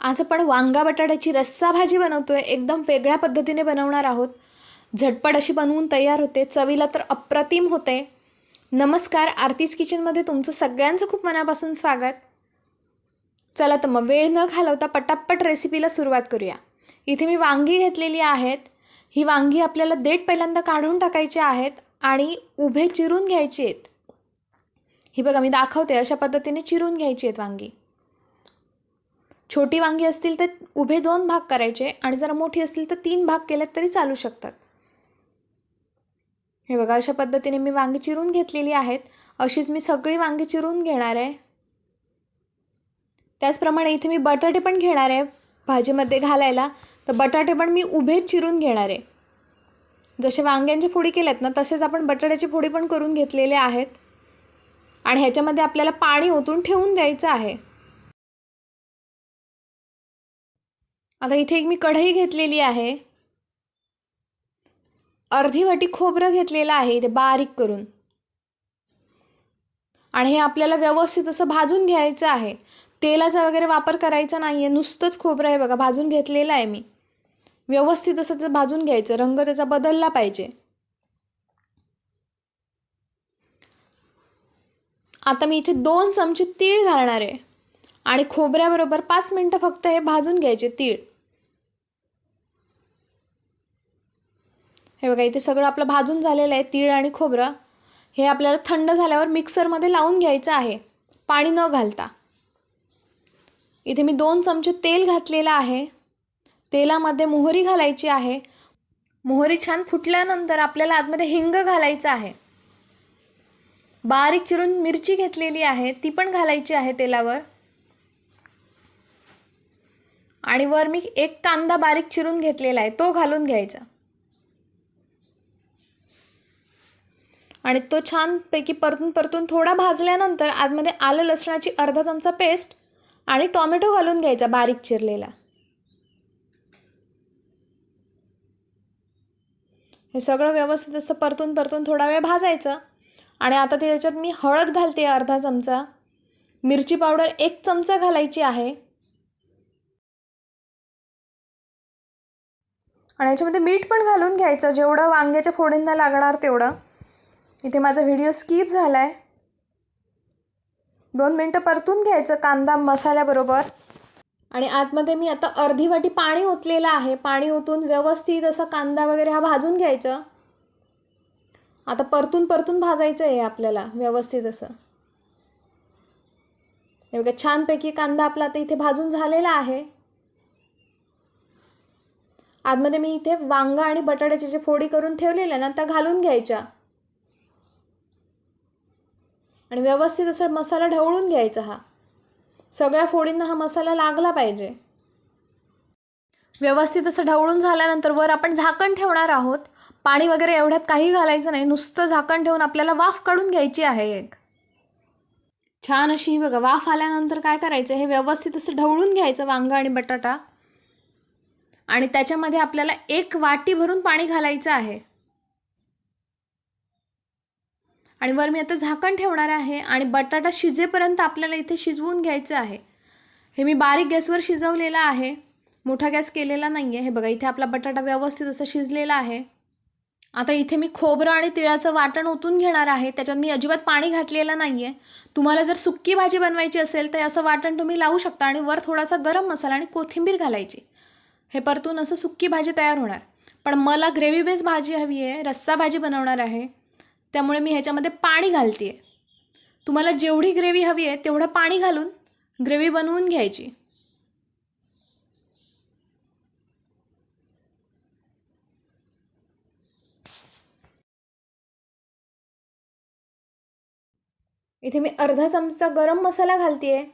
आज आपण वांगा बटाट्याची रस्सा भाजी बनवतोय एकदम वेगळ्या पद्धतीने बनवणार आहोत. झटपट अशी बनवून तयार होते. चवीला तर अप्रतिम होते. नमस्कार आरतीज किचनमध्ये तुमचं सगळ्यांचं खूप मनापासून स्वागत. चला तर मग वेळ न घालवता पटापट रेसिपीला सुरुवात करूया. इथे मी वांगी घेतलेली आहेत. ही वांगी आपल्याला देठ पहिल्यांदा काढून टाकायची आहेत आणि उभे चिरून घ्यायची आहेत. ही बघा मी दाखवते अशा पद्धतीने चिरून घ्यायची आहेत वांगी. छोटी वांगी असतील तर उभे दोन भाग करायचे आणि जरा मोठी असतील तर तीन भाग केलेत तरी चालू शकतात. हे बघा अशा पद्धतीने मी वांगी चिरून घेतलेली आहेत. अशीच मी सगळी वांगी चिरून घेणार आहे. त्याचप्रमाणे इथे मी बटाटे पण घेणार आहे भाजीमध्ये घालायला. तर बटाटे पण मी उभेच चिरून घेणार आहे. जसे वांग्यांची फोडी केल्यात ना तसेच आपण बटाट्याची फोडी पण करून घेतलेले आहेत. आणि ह्याच्यामध्ये आपल्याला पाणी ओतून ठेवून द्यायचं आहे. आता इथे एक मी कढई घेतलेली आहे. अर्धी वाटी खोबरं घेतलेलं आहे इथे बारीक करून. आणि हे आपल्याला व्यवस्थित असं भाजून घ्यायचं आहे. तेलाचा वगैरे वापर करायचा नाही आहे नुसतंच खोबरं आहे बघा भाजून घेतलेलं आहे मी. व्यवस्थित असं ते भाजून घ्यायचं. रंग त्याचा बदलला पाहिजे. आता मी इथे दोन चमचे तीळ घालणार आहे. आणि खोबऱ्याबरोबर पाच मिनटं फक्त हे भाजून घ्यायचे तीळ. हे बघा इथे सगळं आपलं भाजून झालेलं आहे तीळ आणि खोबरं. हे आपल्याला थंड झाल्यावर मिक्सरमध्ये लावून घ्यायचं आहे पाणी न घालता. इथे मी दोन चमचे तेल घातलेलं आहे. तेलामध्ये मोहरी घालायची आहे. मोहरी छान फुटल्यानंतर आपल्याला आतमध्ये हिंग घालायचं आहे. बारीक चिरून मिरची घेतलेली आहे ती पण घालायची आहे तेलावर. आणि वर मी एक कांदा बारीक चिरून घेतलेला आहे तो घालून घ्यायचा. आणि तो छानपैकी परतून परतून थोडा भाजल्यानंतर आतमध्ये आलं लसणाची अर्धा चमचा पेस्ट आणि टॉमॅटो घालून घ्यायचा बारीक चिरलेला. हे सगळं व्यवस्थित असं परतून परतून थोडा वेळ भाजायचं. आणि आता ते त्याच्यात मी हळद घालते अर्धा चमचा. मिरची पावडर एक चमचा घालायची आहे. आणि याच्यामध्ये मीठ पण घालून घ्यायचं. जेवढं वांग्याच्या फोडींना लागणार तेवढं. इथे माझा व्हिडिओ स्किप झाला आहे दोन मिनटं परतून घ्यायचं कांदा मसाल्याबरोबर. आणि आतमध्ये मी आता अर्धी वाटी पाणी ओतलेलं आहे. पाणी ओतून व्यवस्थित असं कांदा वगैरे हा भाजून घ्यायचं. आता परतून परतून भाजायचं आहे आपल्याला व्यवस्थित असं. हे बघा छानपैकी कांदा आपला आता इथे भाजून झालेला आहे. आतमध्ये मी इथे वांगा आणि बटाट्याची जे फोडी करून ठेवलेल्या ना त्या घालून घ्यायच्या. आणि व्यवस्थित असं मसाला ढवळून घ्यायचा हा. सगळ्या फोडींना हा मसाला लागला पाहिजे. व्यवस्थित असं ढवळून झाल्यानंतर वर आपण झाकण ठेवणार आहोत. पाणी वगैरे एवढ्यात काही घालायचं नाही. नुसतं झाकण ठेवून आपल्याला वाफ काढून घ्यायची आहे एक. छान अशी ही बघा वाफ आल्यानंतर काय करायचं? हे व्यवस्थित असं ढवळून घ्यायचं वांगा आणि बटाटा. आणि त्याच्यामध्ये आपल्याला एक वाटी भरून पाणी घालायचं आहे. आणि वर मी आता झाकण ठेवणार आहे आणि बटाटा शिजेपर्यंत आपल्याला इथे शिजवून घ्यायचं आहे. हे मी बारीक गॅसवर शिजवलेलं आहे. मोठा गॅस केलेला नाही आहे हे बघा इथे आपला बटाटा व्यवस्थित असं शिजलेला आहे. आता इथे मी खोबरं आणि तिळाचं वाटण ओतून घेणार आहे. त्याच्यात मी अजिबात पाणी घातलेलं नाही आहे तुम्हाला जर सुक्की भाजी बनवायची असेल तर असं वाटण तुम्ही लावू शकता आणि वर थोडासा गरम मसाला आणि कोथिंबीर घालायची. हे परतून असं सुक्की भाजी तयार होणार. पण मला ग्रेव्ही बेस भाजी हवी आहे. रस्सा भाजी बनवणार आहे. त्यामुळे मी ह्याच्यामध्ये पाणी घालते आहे तुम्हाला जेवढी ग्रेव्ही हवी आहे तेवढं पाणी घालून ग्रेव्ही बनवून घ्यायची. इथे मी अर्धा चमचा गरम मसाला घालते आहे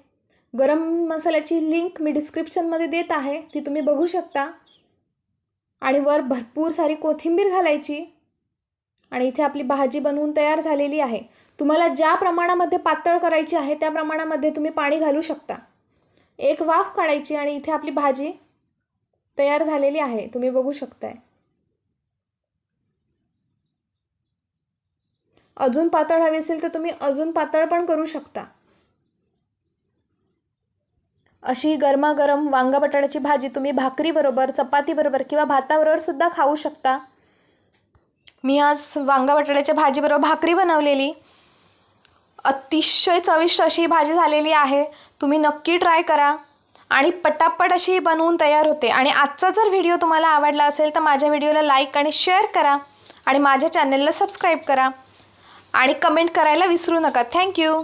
गरम मसाल्याची लिंक मी डिस्क्रिप्शनमध्ये देत आहे ती तुम्ही बघू शकता. आणि वर भरपूर सारी कोथिंबीर घालायची. आणि इथे आपली भाजी बनवून तयार झालेली आहे. तुम्हाला ज्या प्रमाणामध्ये पातळ करायची आहे त्या प्रमाणामध्ये तुम्ही पाणी घालू शकता. एक वाफ काढायची आणि इथे आपली भाजी तयार झालेली आहे. तुम्ही बघू शकताय. अजून पातळ हवी असेल तर तुम्ही अजून पातळ पण करू शकता. अशी गरमागरम वांगा बटाट्याची भाजी तुम्ही भाकरीबरोबर चपातीबरोबर किंवा भाताबरोबर सुद्धा खाऊ शकता. मी आज वांगा बटाट्याच्या भाजीबरोबर भाकरी बनवलेली. अतिशय चविष्ट अशी ही भाजी झालेली आहे. तुम्ही नक्की ट्राय करा. आणि पटापट अशी बनवून तयार होते. आणि आजचा जर व्हिडिओ तुम्हाला आवडला असेल तर माझ्या व्हिडिओला लाईक आणि शेअर करा. आणि माझ्या चॅनलला सबस्क्राईब करा. आणि कमेंट करायला विसरू नका. थँक्यू